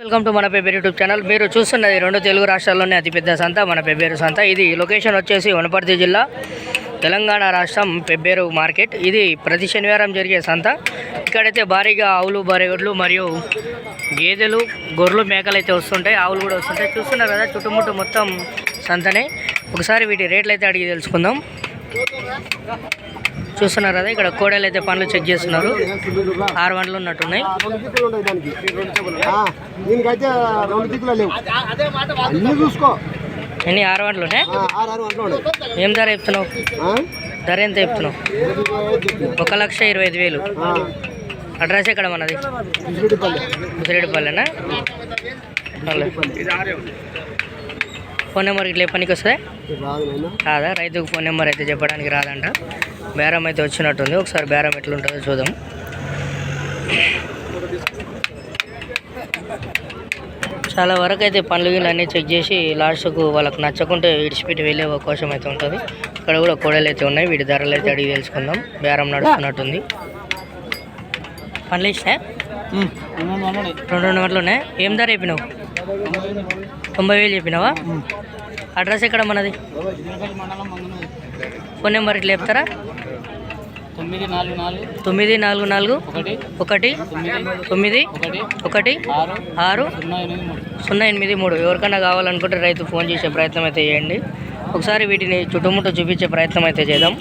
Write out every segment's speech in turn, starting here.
Welcome to మన Pebbair YouTube channel. మీరు చూస్తున్నది రెండు తెలుగు రాష్ట్రాల్లోనే అతిపెద్ద సంత మన పెబ్బేరు సంత. ఇది లొకేషన్ వచ్చేసి వనపర్తి జిల్లా తెలంగాణ రాష్ట్రం పెబ్బేరు మార్కెట్. ఇది ప్రతి శనివారం జరిగే సంత. ఇక్కడైతే భారీగా ఆవులు బరెగొడ్లు మరియు గేదెలు గొర్రెలు మేకలు అయితే వస్తుంటాయి. ఆవులు కూడా వస్తుంటాయి. చూస్తున్నారు కదా చుట్టుముట్టు మొత్తం సంతనే. ఒకసారి వీటి రేట్లు అయితే అడిగి తెలుసుకుందాం. చూస్తున్నారు కదా ఇక్కడ కోడలు అయితే పనులు చెక్ చేస్తున్నారు. ఆరు వంటలు ఉన్నట్టున్నాయి ఉన్నాయి. దానికి ఆ, దీనికైతే రెండు దిక్కులు లేవు. అన్ని చూసుకో. ఎన్ని ఆరు ఉన్నాయి? ఏం ధర చెప్తున్నావు? ధర ఎంత చెప్తున్నావు? ఒక లక్ష ఇరవై ఐదు వేలు. అడ్రస్ ఎక్కడ మనది. ముసిరెడ్డిపల్లెనా? ఫోన్ నెంబర్ ఇట్లా పనికి వస్తుంది. కాదా రైతుకు ఫోన్ నెంబర్ అయితే చెప్పడానికి రాదంట. బేరం అయితే వచ్చినట్టుంది. ఒకసారి బేరం ఎట్లుంటుందో చూద్దాం. చాలా వరకు అయితే పండ్లు గిన్నెలు అన్నీ చెక్ చేసి లాస్ట్కు వాళ్ళకి నచ్చకుంటే విడిచిపెట్టి వెళ్ళే అవకాశం అయితే ఉంటుంది. ఇక్కడ కూడా కోడలు అయితే ఉన్నాయి. వీటి ధరలు అయితే అడిగి తెలుసుకుందాం. బేరం నడుస్తున్నట్టుంది. పండ్లు ఇచ్చినా? రెండు రెండు గంటలు ఉన్నాయి. ఏం ధర చెప్పినావు? తొంభై వేలు చెప్పినావా? అడ్రస్ ఎక్కడ మనది? ఫోన్ నెంబర్ ఇట్లా చెప్తారా? తొమ్మిది నాలుగు నాలుగు. తొమ్మిది నాలుగు నాలుగు. ఒకటి. తొమ్మిది. ఒకటి. ఆరు. సున్నా ఎనిమిది మూడు. సున్నా ఎనిమిది మూడు. ఎవరికైనా కావాలనుకుంటే రైతు ఫోన్ చేసే ప్రయత్నం అయితే చేయండి. ఒకసారి వీటిని చుట్టుముట్టు చూపించే ప్రయత్నం అయితే చేద్దాం.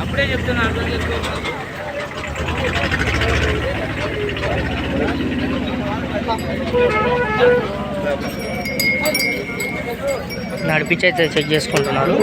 అప్పుడే చెప్తున్నా అర్థం చేసుకో నడిపించి అయితే చెక్ చేసుకుంటున్నారు.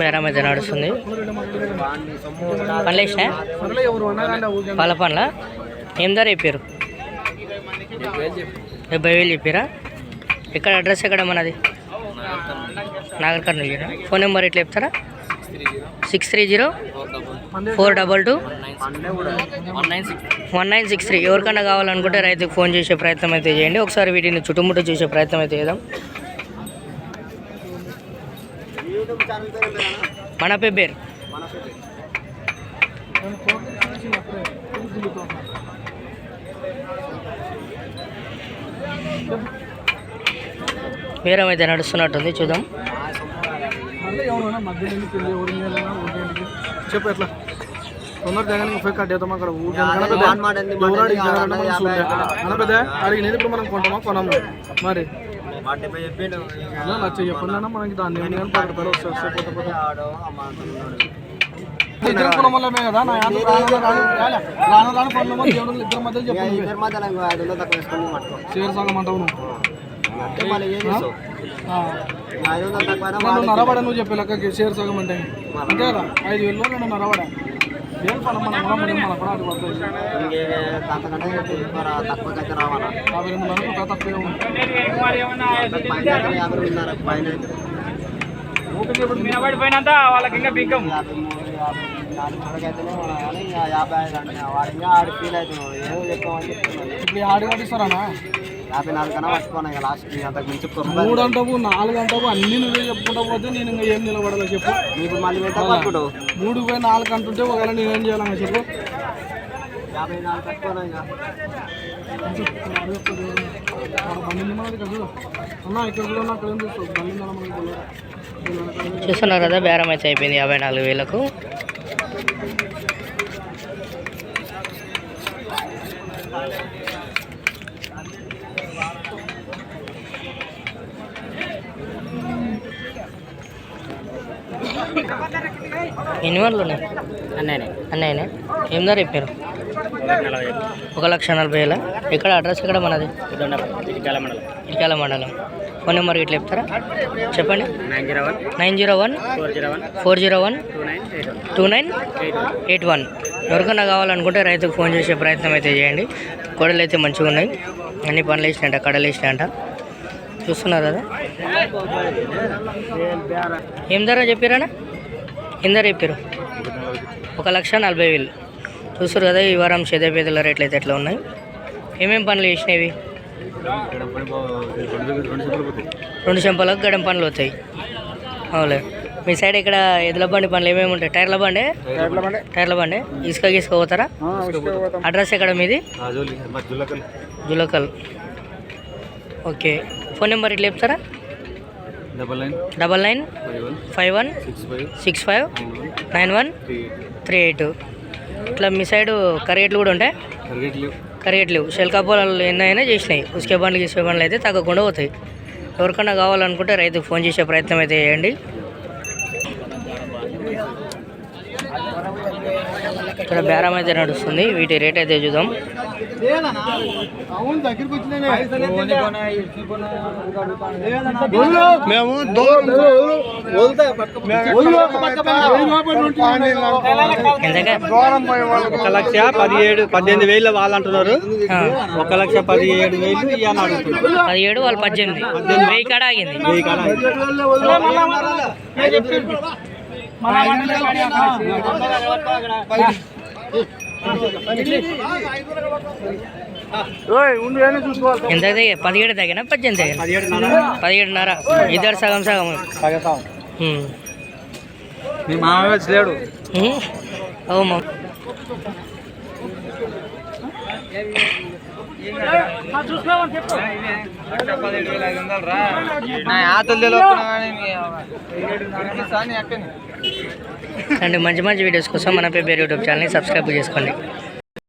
మేడం అయితే నడుస్తుంది. పనులు వేసినా పాల పండ్ల? ఏం ధర చెప్పారు డెబ్బై వేలు చెప్పారా ఎక్కడ అడ్రస్ ఎక్కడ మనది? నాగర్ కర్నూలు ఫోన్ నెంబర్ ఎట్లా చెప్తారా? Six three zero four double two one nine six three. ఎవరికైనా కావాలనుకుంటే రైతుకు ఫోన్ చేసే ప్రయత్నం అయితే చేయండి. ఒకసారి వీటిని చుట్టుముట్టు చూసే ప్రయత్నం అయితే చేద్దాం. మన పెబ్బేరు బేరం. అయితే నడుస్తున్నట్టుంది చూద్దాం. చెప్పు ఎట్లా? తొందర జగన్ ఫేక్ కట్ చేద్దాం అక్కడ అడిగి అడిగినది ఇప్పుడు మనం కొంటామా? కొనము. మరి లక్ష చెప్పండి మనకి దాన్ని పడతారు ఇద్దరు కుటుంబంలోనే కదా? నా యాద రాను రాను రాలే. రాను రాను పనులు మరి దేవుడు ఇద్దరు మధ్య చెప్పండి. షేర్ సగం అంటావు నువ్వు. నరబడ నువ్వు చెప్పే లెక్కకి షేర్ సగం అంటే. అంతే కదా ఐదు వేలు నన్ను నరబడ ఏం పని మన కూడా మరి మన కూడా అది పడుతుంది యాభై రెండు వరకు ఒక తక్కువే ఉంది నిలబడిపోయినంత వాళ్ళకి ఇంకా బింకం ఇప్పుడు ఆడు కట్టిస్తారా యాభై నాలుగు కన్నా పట్టుకోను ఇక లాస్ట్ అంతకు మించి మూడు అంటావు నాలుగు అంటావు అన్ని నువ్వే చెప్పుకుంటా పోతే నేను ఇంకా ఏం నిలబడాలో చెప్పు. ఇప్పుడు మళ్ళీ పట్టుకుంటావు మూడు పోయి నాలుగు అంటుంటే ఒకవేళ నేనేం చేయాలన్నా చెప్పు. యాభై నాలుగు పట్టుకోను ఇక. చూస్తున్నారు కదా బేరం అయితే అయిపోయింది యాభై నాలుగు వేలకు. ఎన్ని వందలు ఉన్నాయి? అన్నయ్య అన్నయ్యనే. ఏం ధర చెప్పారు? ఒక లక్ష నలభై వేల? ఎక్కడ అడ్రస్ ఎక్కడ మనది? ఇటుకాల మండలం. ఫోన్ నెంబర్ ఇట్లా చెప్తారా? చెప్పండి. Nine zero one. Nine zero one. Four zero one. Four zero one. Two nine eight one. Two nine eight one. Eight one. ఎవరికైనా కావాలనుకుంటే రైతుకు ఫోన్ చేసే ప్రయత్నం అయితే చేయండి. కొడలు అయితే మంచిగా ఉన్నాయి. అన్ని పనులు వేసినాయంట కడలు వేసినాయంట. చూస్తున్నారు కదా? ఏం ధర చెప్పారనా? ధర చెప్పారు ఒక లక్ష నలభై వేలు. చూస్తారు కదా ఈ వారం చేదేపేదల రేట్లు అయితే ఎట్లా ఉన్నాయి? ఏమేం పనులు చేసినవి? రెండు చెంపలకు గడం పనులు అవుతాయి. అవులే మీ సైడ్ ఇక్కడ ఎద్దుల బండి పనులు ఏమేమి ఉంటాయి? టైర్ల బండి? టైర్ల బండి. ఇసుక గీసుక పోతారా? అడ్రస్ ఎక్కడ మీది? జులకల్. ఓకే. ఫోన్ నెంబర్ ఇట్లా చెప్తారా? Double nine double nine five one six five nine one three eight ఇట్లా మీ సైడ్ కరిగేట్లు కూడా ఉంటాయి? కరిగేట్లు శెల్కా పొలాలు ఎన్నైనా చేసినాయి. ఉసుకే బండ్లు గీసుకే బండ్లు అయితే తగ్గకుండా పోతాయి. ఎవరికన్నా కావాలనుకుంటే రైతుకు ఫోన్ చేసే ప్రయత్నం అయితే చేయండి. ఇక్కడ బేరం అయితే నడుస్తుంది. వీటి రేట్ అయితే చూద్దాం. మేము ఒక లక్ష పదిహేడు పద్దెనిమిది వేలు వాళ్ళు అంటున్నారు. ఒక లక్ష పదిహేడు వేలు పదిహేడు వాళ్ళు పద్దెనిమిది. వెయ్యి కాడ ఆగింది. వెయ్యి కాడ ఎంత పదిహేడు తగిన పద్దెనిమిది తగిన పదిహేడున్నర. ఇద్దరు సగం సగం. మీ మామయ్య వచ్చి లేడు. ఉమ్. ఓ మా అండ్ మంచి మంచి వీడియోస్ కోసం మన పేపర్ యూట్యూబ్ ఛానల్ని సబ్స్క్రైబ్ చేసుకోండి.